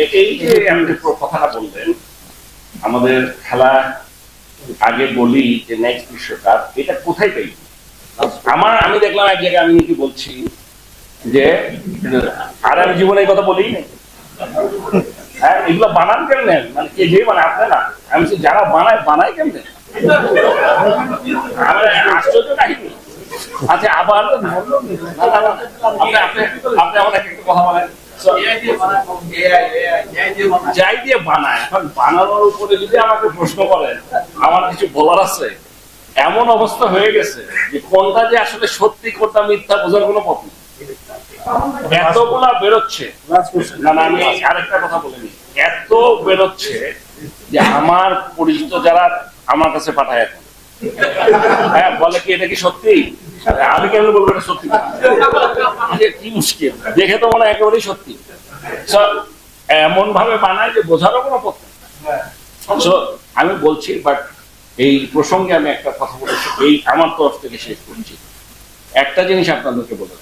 এই যে আপনি কথাটা বললেন, আমাদের খেলা আগে বলি যে নেক্সট বিশ্বকাপ, এটা কোথায় পাই? আমার, আমি দেখলাম এক জায়গায় আমি কি বলছি যে, আর আমি জীবনে কথা বলি হ্যাঁ এগুলো বানান কেমনে? মানে কে যে মানে আপনি না। আমি যারা বানায় বানায় কেমনে? আমার আশ্চর্য কাহিনী। আচ্ছা আবার আপনি আপনি আপনি আমার একটা কথা বলেন। যাই দিয়ে বানায় এখন বানানোর উপরে যদি আমাকে প্রশ্ন করেন আমার কিছু বলার আছে এমন অবস্থা হয়ে গেছে যে কোনটা যে আসলে সত্যি কোনটা মিথ্যা বোঝার কোনো পথ নেই এতগুলা বেরোচ্ছে না আমি আরেকটা কথা বলিনি এত বেরোচ্ছে যে আমার পরিচিত যারা আমার কাছে পাঠায় এখন হ্যাঁ বলে কি এটা কি সত্যি? আমি কেন বলব এটা সত্যি কি মুশকিল। দেখে তো মনে একেবারেই সত্যি। এমন ভাবে বানায় যে বোঝারও কোনো পথ আমি বলছি বাট এই প্রসঙ্গে আমি একটা কথা বলেছি, এই আমার তরফ থেকে শেষ করছি একটা জিনিস আপনাদেরকে বলে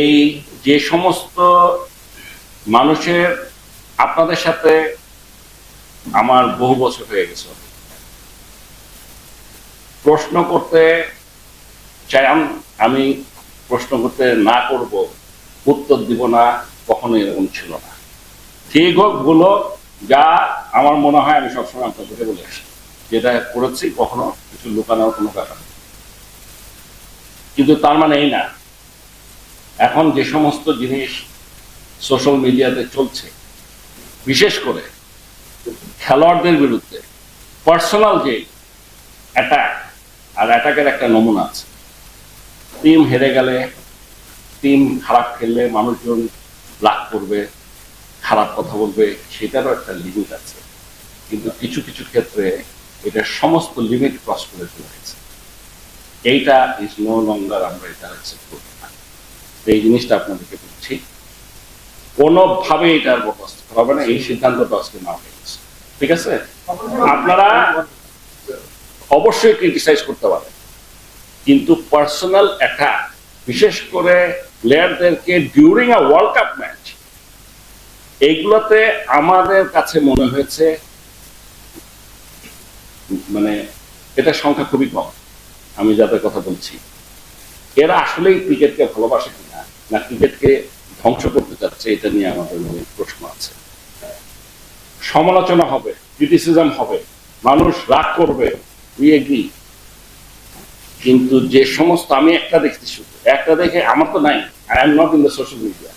এই যে সমস্ত মানুষের আপনাদের সাথে আমার বহু বছর হয়ে গেছে। প্রশ্ন করতে চাই আমি প্রশ্ন করতে না করব, উত্তর দিব না কখনো এরকম ছিল না। ঠিক হোক যা আমার মনে হয় আমি সবসময় আপনাদেরকে বলে আসি। যেটা করেছি কখনো কিছু লুকানোর কোনো ব্যাপার কিন্তু তার মানে এই না, এখন যে সমস্ত জিনিস সোশ্যাল মিডিয়াতে চলছে, বিশেষ করে খেলোয়াড়দের বিরুদ্ধে, পার্সোনাল যে অ্যাটাক আর অ্যাটাকের একটা নমুনা আছে। টিম হেরে গেলে টিম খারাপ খেললে মানুষজন রাগ করবে, খারাপ কথা বলবে, সেটারও একটা লিমিট আছে। কিন্তু কিছু কিছু ক্ষেত্রে এটা সমস্ত লিমিট ক্রস করে চলে গেছে। এইটা ইজ নো লঙ্গার আমরা এটা অ্যাকসেপ্ট করতে পারি। এই জিনিসটা আপনাদেরকে বলছি। কোনোভাবে এটার বরদাস্ত করা হবে না। এই সিদ্ধান্তটা আজকে নেওয়া হয়ে গেছে। ঠিক আছে? আপনারা অবশ্যই ক্রিটিসাইজ করতে পারেন কিন্তু পার্সোনাল অ্যাটাক বিশেষ করে প্লেয়ারদেরকে during a world cup match এইগুলোতে আমাদের কাছে মনে হয়েছে মানে এটা সংখ্যা খুবই কম, আমি যাদের কথা বলছি। এরা আসলেই ক্রিকেটকে ভালোবাসে কিনা, না ক্রিকেটকে ধ্বংস করতে চাচ্ছে, এটা নিয়ে আমাদের মনে প্রশ্ন আছে। সমালোচনা হবে ক্রিটিসিজম হবে, মানুষ রাগ করবে উই এগ্রি কিন্তু যে সমস্ত, আমি একটা দেখতে শুধু, একটা দেখে আমার তো নাই I am not in the social media